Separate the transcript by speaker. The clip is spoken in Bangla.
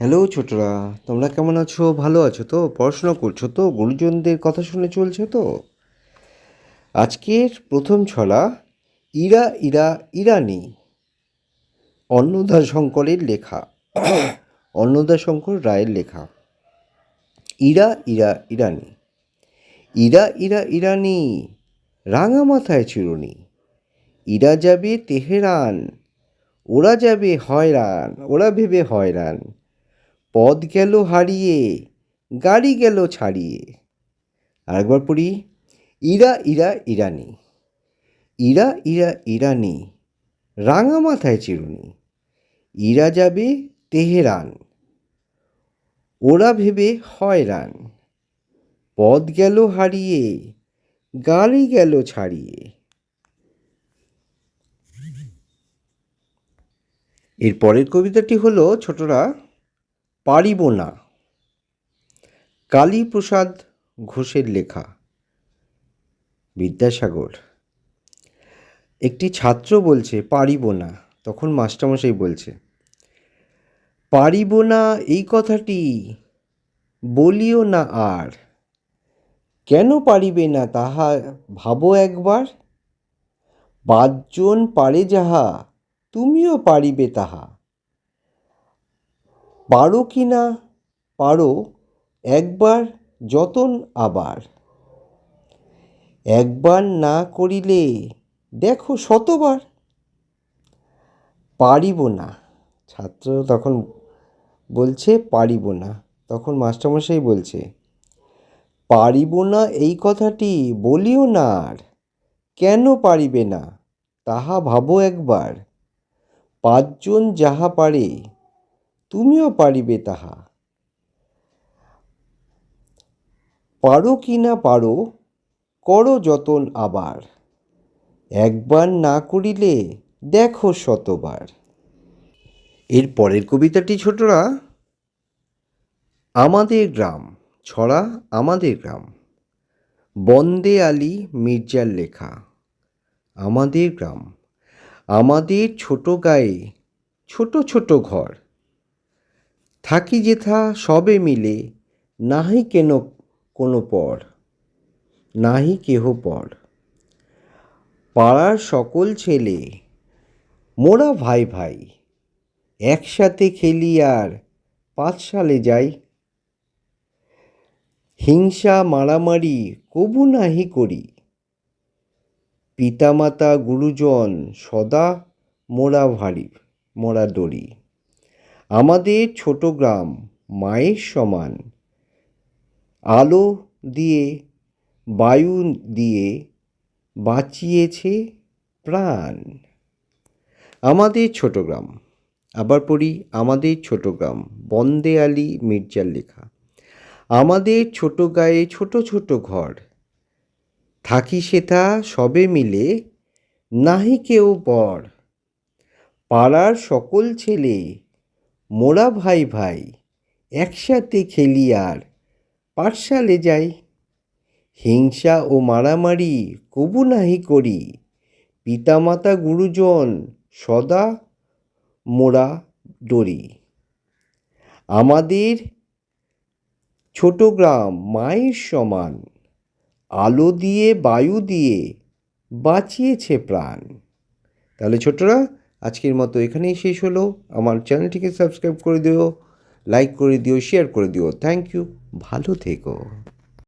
Speaker 1: হ্যালো ছোটরা। তোমরা কেমন আছো? ভালো আছো তো? পড়াশোনা করছ তো? গুরুজনদের কথা শুনে চলছো তো? আজকের প্রথম ছলা, ইরা ইরা, ইরানি। অন্নদা শঙ্করের লেখা। অন্নদা শঙ্কর রায়ের লেখা। ইরা ইরা, ইরানি। ইরা ইরা, ইরানি। রাঙা মাথায় চিরুনি। ইরা যাবে তেহরান। ওরা যাবে হয়রান। ওরা ভেবে হয়রান। পথ গেল হারিয়ে, গাড়ি গেল ছাড়িয়ে। আরেকবার পড়ি, ইরা ইরা, ইরানি। ইরা ইরা, ইরানি, রাঙা মাথায় চিরুনি। ইরা যাবে তেহরান, ওরা ভেবে হয়রান। পদ গেল হারিয়ে, গাড়ি গেল ছাড়িয়ে। এর পরের কবিতাটি হলো ছোটরা পারিব না। কালীপ্রসাদ ঘোষের লেখা। বিদ্যাসাগর। একটি ছাত্র বলছে, পারিব না। তখন মাস্টারমশাই বলছে, পারিব না এই কথাটি, বলিও না আর। কেন পারিবে না তাহা ভাবো একবার? পাঁচজন পারে যাহা, তুমিও পারিবে তাহা। পারো কি না? পারো, একবার যতন আবার। একবার না করিলে, দেখো শতবার। পারিব না। ছাত্র তখন বলছে, পারিব না। তখন মাস্টারমশাই বলছে, পারিব না এই কথাটি, বলিও না আর। কেন পারিবে না? তাহা ভাবো একবার। পাঁচজন যাহা পারে তুমিও পারিবে তাহা। পারো কি না পারো, করো যতন আবার। একবার না করিলে দেখো শতবার। এর পরের কবিতাটি ছোটরা, আমাদের গ্রাম, ছড়া আমাদের গ্রাম। বন্দে আলী মির্জার লেখা, আমাদের গ্রাম। আমাদের ছোট গায়ে ছোট ছোট ঘর। থাকি যেথা সবে মিলে, নাহি কেন কোনো পর, নাহি কেহ পর। পাড়ার সকল ছেলে, মোরা ভাই ভাই, একসাথে খেলি আর পাঁচ সালে যাই। হিংসা মারামারি কবু নাহি করি। পিতামাতা গুরুজন সদা মোরা ভারী, মোরা ডরি আমাদের ছোট গ্রাম মায়ের সমান। আলো দিয়ে, বায়ু দিয়ে বাঁচিয়েছে প্রাণ। আমাদের ছোট গ্রাম। আবার পড়ি, আমাদের ছোট গ্রাম। বন্দে আলী মির্জার লেখা। আমাদের ছোট গায়ে ছোট ছোট ঘর। থাকি সেথা সবে মিলে, নাহি কেউ পর পাড়ার সকল ছেলে মোরা ভাই ভাই, একসাথে খেলি আর, পাঠশালে যাই। হিংসা ও মারামারি কবু নাহি করি, পিতামাতা গুরুজন সদা মোরা ডরি। আমাদের ছোট গ্রাম মায়ের সমান, আলো দিয়ে বায়ু দিয়ে বাঁচিয়েছে প্রাণ। তাহলে ছোটরা আজকের মতো এখানেই শেষ হলো। আমার চ্যানেলটিকে সাবস্ক্রাইব করে দিও, লাইক করে দিও শেয়ার করে দিও। থ্যাংক ইউ ভালো থেকো।